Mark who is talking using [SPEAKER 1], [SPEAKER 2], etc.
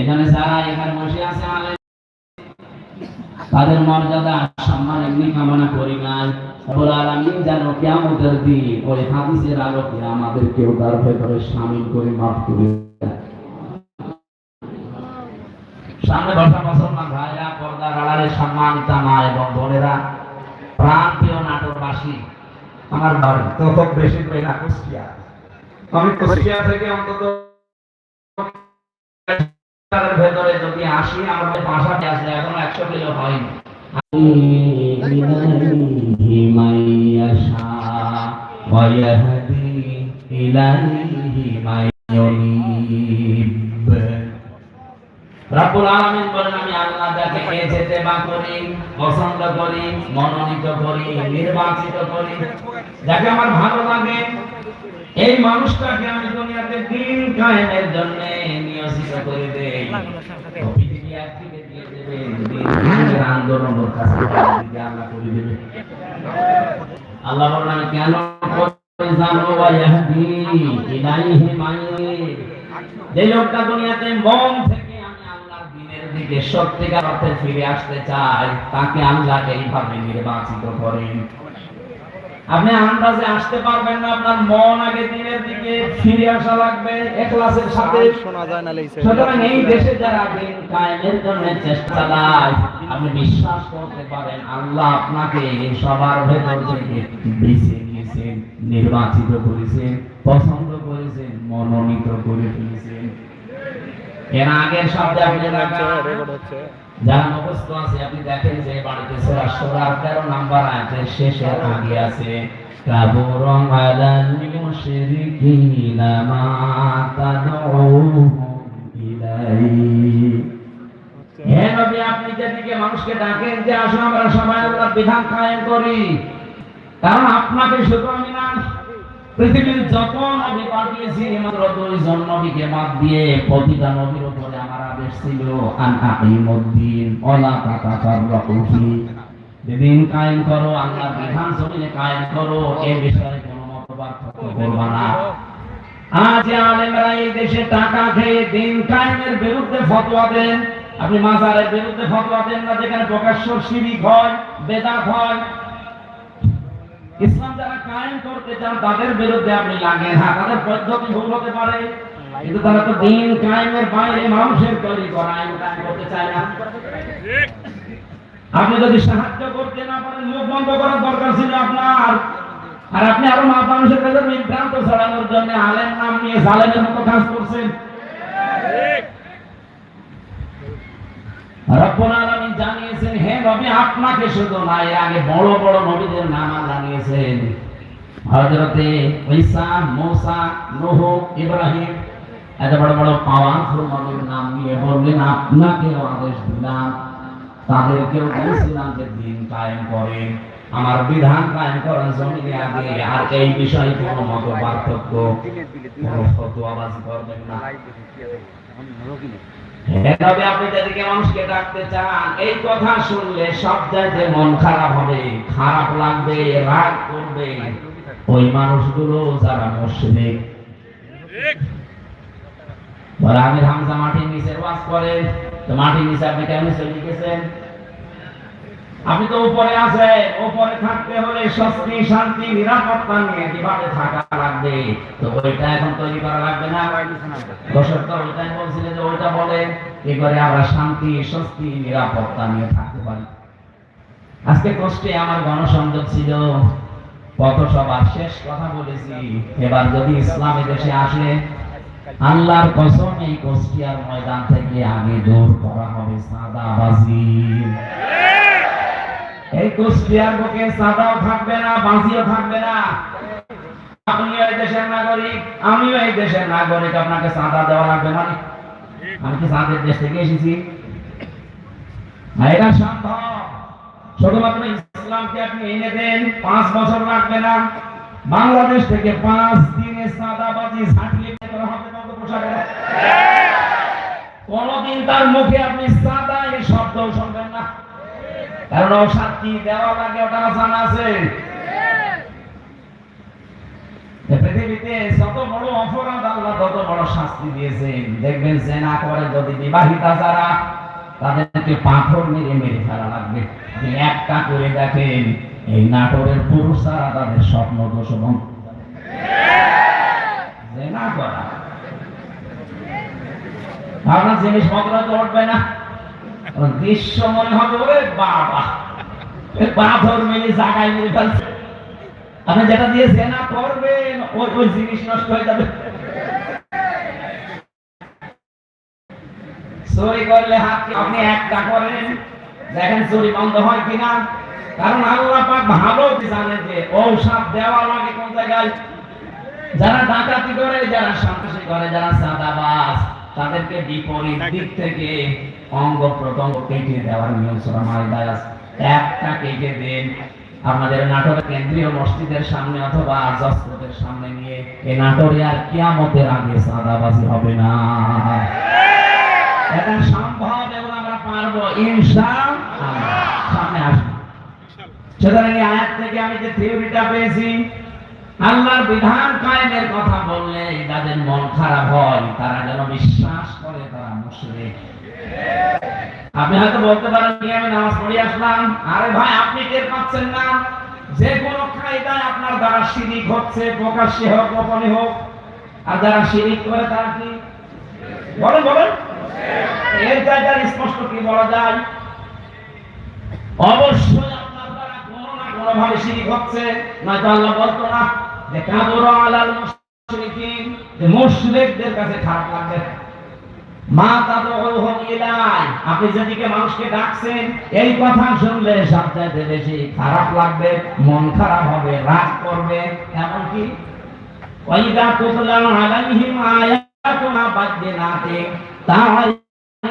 [SPEAKER 1] এখানে যারা এখানে বসে আছে তাদের মর্যাদা, সম্মান এমনি কামনা করি আলামিন যেন দিন ওই হাদিসের আলোকে তার ভেতরে করে মাফ করে সামনে বসা মুসলমান ভাইরা পর্দার আড়ালে এবং বোনেরা নাটকবাসী আমার বেশি করে না, কুষ্টিয়া। আমি কুষ্টিয়া থেকে অন্তত ভেতরে যদি আসি আমাদের বাসাতে আসলে এখন একশো কিলো হয়নি। পছন্দ করি, মনোনীত করি, নির্বাচিত করি। যাকে আমার ভালো লাগে এই মানুষটাকে আমি দুনিয়াতে দিন কায়েমের জন্য নিয়োজিত করে দেই। আল্লাহ বলেন কেন জানো ইলাইহি যে লোকটা দুনিয়াতে থেকে আমি আল্লাহর দিনের দিকে সত্যিকার অর্থে ফিরে আসতে চাই, তাকে আল্লাহ এইভাবে নির্বাচিত করেন। আপনি আন্দাজে আসতে পারবেন না আপনার মন আগে দিনের দিকে ফিরে আসা লাগবে এখলাসের সাথে।
[SPEAKER 2] শোনা যায় না লেগেছে
[SPEAKER 1] সুতরাং এই দেশে যারা দিন কায়েমের জন্য চেষ্টা চালায় আপনি বিশ্বাস করতে পারেন আল্লাহ আপনাকে সবার ভেতর থেকে বেছে নিয়েছেন নির্বাচিত করেছেন পছন্দ করেছেন মনোনীত করে ফেলেছেন এর আগের শব্দে যারা মুখস্থ আছে আপনি দেখেন যে বাড়িতে সূরা 13 নাম্বার আয়াতের শেষের আগে আছে কাবুরম আলাল মুশরিকিনা মা তাদউহুম ইলাইহি। হে নবী আপনি যেদিকে মানুষকে ডাকেন যে আসুন আমরা সবাই আল্লাহর বিধান কায়েম করি। কারণ আপনাকে শুধু পৃথিবীর যত নবী পাঠিয়েছি, মাত্র দুইজন নবীকে বাদ দিয়ে প্রতিটা নবীর উপরে আমার আদেশ ছিল, আন আকিমুদ্দিন ওয়ালা তাতাফাররাকু ফি। দিন কায়েম করো বিধান জমিনে কায়েম করো বিষয়ে কোনো না। আজ আলেমরা এই দেশে টাকা খেয়ে দিন কায়েমের বিরুদ্ধে ফতোয়া দেন। আপনি মাজারের বিরুদ্ধে ফতোয়া দেন না, যেখানে প্রকাশ্য শিরিক হয়, বেদাত হয় ইসলাম যারা কায়েম করতে চান তাদের বিরুদ্ধে আপনি লাগেন। হ্যাঁ তাদের পদ্ধতি ভুল হতে পারে কিন্তু তারা তো দিন কায়েমের বাইরে মানুষের তৈরি করা আইন কায়েম করতে চায় না। আপনি যদি সাহায্য করতে না পারেন মুখ বন্ধ করার দরকার ছিল আপনার। আর আপনি আরও মা মানুষের কাছে বিভ্রান্ত ছড়ানোর জন্য আলেম নাম নিয়ে জালেমের মতো কাজ করছেন। রব্বুল নবী আপনাকে শুধু না এর আগে বড় বড় নবীদের নাম আল্লাহ হযরতে ঈসা, মুসা, নূহ, ইব্রাহিম, এত বড় বড় পাওয়ারফুল নবীর নাম নিয়ে বললেন, আপনাকেও আদেশ দিলাম, তাদেরকেও বলছিলাম যে দিন কায়েম করেন আমার বিধান কায়েম করার জমিনে আগে, আর এই বিষয়ে কোনো মত পার্থক্য, কোনো ফতোয়াবাজি করবেন না। এভাবে আপনি যাদেরকে মানুষকে ডাকতে চান, এই কথা শুনলে সব মন খারাপ হবে, খারাপ লাগবে, রাগ করবে ওই মানুষগুলো যারা মুশরিক। আমির আমি হামজা মাটির নিচের ওয়াজ করে। তো মাটির নিচে আপনি কেমন চলে গেছেন আপনি তো উপরে আছেন উপরে থাকতে হলে স্বস্তি, শান্তি, নিরাপত্তা নিয়ে কীভাবে থাকা লাগবে। তো ওইটা এখন তৈরি করা লাগবে না? দর্শক তো ওইটাই বলছিলেন যে ওইটা বলে কি করে আমরা শান্তি, স্বস্তি, নিরাপত্তা নিয়ে থাকতে পারি। আজকে কষ্টে আমার গণসংযোগ ছিল কত পথসভার শেষ কথা বলেছি। এবার যদি ইসলামী দেশে আসে, আল্লাহর কসম এই কুষ্টিয়ার ময়দান থেকে আগে দূর করা হবে সাদাবাজি। এই কুষ্টিয়ার বুকে সাদাও থাকবে না থাকবে না। আপনিও এই দেশের নাগরিক, আমিও এই দেশের নাগরিক, আপনাকে চাঁদা দেওয়া লাগবে মানে আমি কি চাঁদের দেশ থেকে এসেছি? এটা সম্ভব শুধুমাত্র ইসলামকে আপনি এনে দেন, পাঁচ বছর লাগবে না। বাংলাদেশ থেকে পাঁচ দিনে চাঁদাবাজি ঝাঁটিয়ে বের করা হবে বঙ্গোপসাগরে কোনদিন তার মুখে আপনি চাঁদা, এই শব্দ শুনবেন না। কারণ সাক্ষী দেওয়া লাগে, ওটা জানা আছে। পৃথিবীতে যত বড় অপরাধ, আল্লাহ তত বড় শাস্তি দিয়েছেন। দেখবেন জেনা করে যদি বিবাহিতা যারা, তাদেরকে পাথর মেরে মেরে ফেলা লাগবে। একটা করে দেখেন, এই নাটোরের পুরুষ যারা তাদের স্বপ্ন দোষ জেনা করা। ভাবনা জিনিস মগ্ন তো উঠবে না। মনে হবে ওরে বাবা। মেরে ফেলছে। আপনি যেটা দিয়ে করবেন, ওই ওই জিনিস নষ্ট হয়ে যাবে। চুরি করলে হাত আপনি একটা করেন? দেখেন চুরি বন্ধ হয় কিনা? কারণ আল্লাহ পাক ভালো জানে যে ঔষধ দেওয়া লাগে কোন জায়গায়। যারা ডাকাতি করে, যারা সন্ত্রাসী করে, যারা চাঁদাবাজ। তাদেরকে বিপরীত দিক থেকে অঙ্গ প্রত্যঙ্গ কেটে দেওয়ার নিয়ম সূরা মাইদায় একটা কেটে দেন আমাদের নাটোরের কেন্দ্রীয় মসজিদের সামনে অথবা জসরতের সামনে নিয়ে। এই নাটোরে আর কিয়ামতের আগে চাঁদাবাজি হবে না। এটা সম্ভব এবং আমরা পারব ইনশাআল্লাহ। সামনে আসবে। সুতরাং এই আয়াত থেকে আমি যে থিওরিটা পেয়েছি আল্লাহর বিধান কায়েমের কথা বললে যাদের মন খারাপ হয়, তারা যেন বিশ্বাস করে তারা মুশরিক। আপনি হয়তো বলতে পারেন কি আমি নামাজ পড়ে আসলাম। আরে ভাই, আপনি টের পাচ্ছেন না। যে কোনো কায়দায় আপনার দ্বারা শিরিক হচ্ছে, প্রকাশ্যে হোক, গোপনে হোক। আর যারা শিরিক করে, তারা কি? বলেন বলেন। এর জায়গায় স্পষ্ট কি বলা যায়? অবশ্যই আপনার দ্বারা কোনো না কোনো ভাবে শিরিক হচ্ছে, নয়তো আল্লাহ বলতো না। আপনি যেদিকে মানুষকে ডাকছেন, এই কথা শুনলে সবচাইতে বেশি খারাপ লাগবে, মন খারাপ হবে, রাগ করবে। এমনকি, ওয়াইদা তুতলা আলাইহিম আয়াতুনা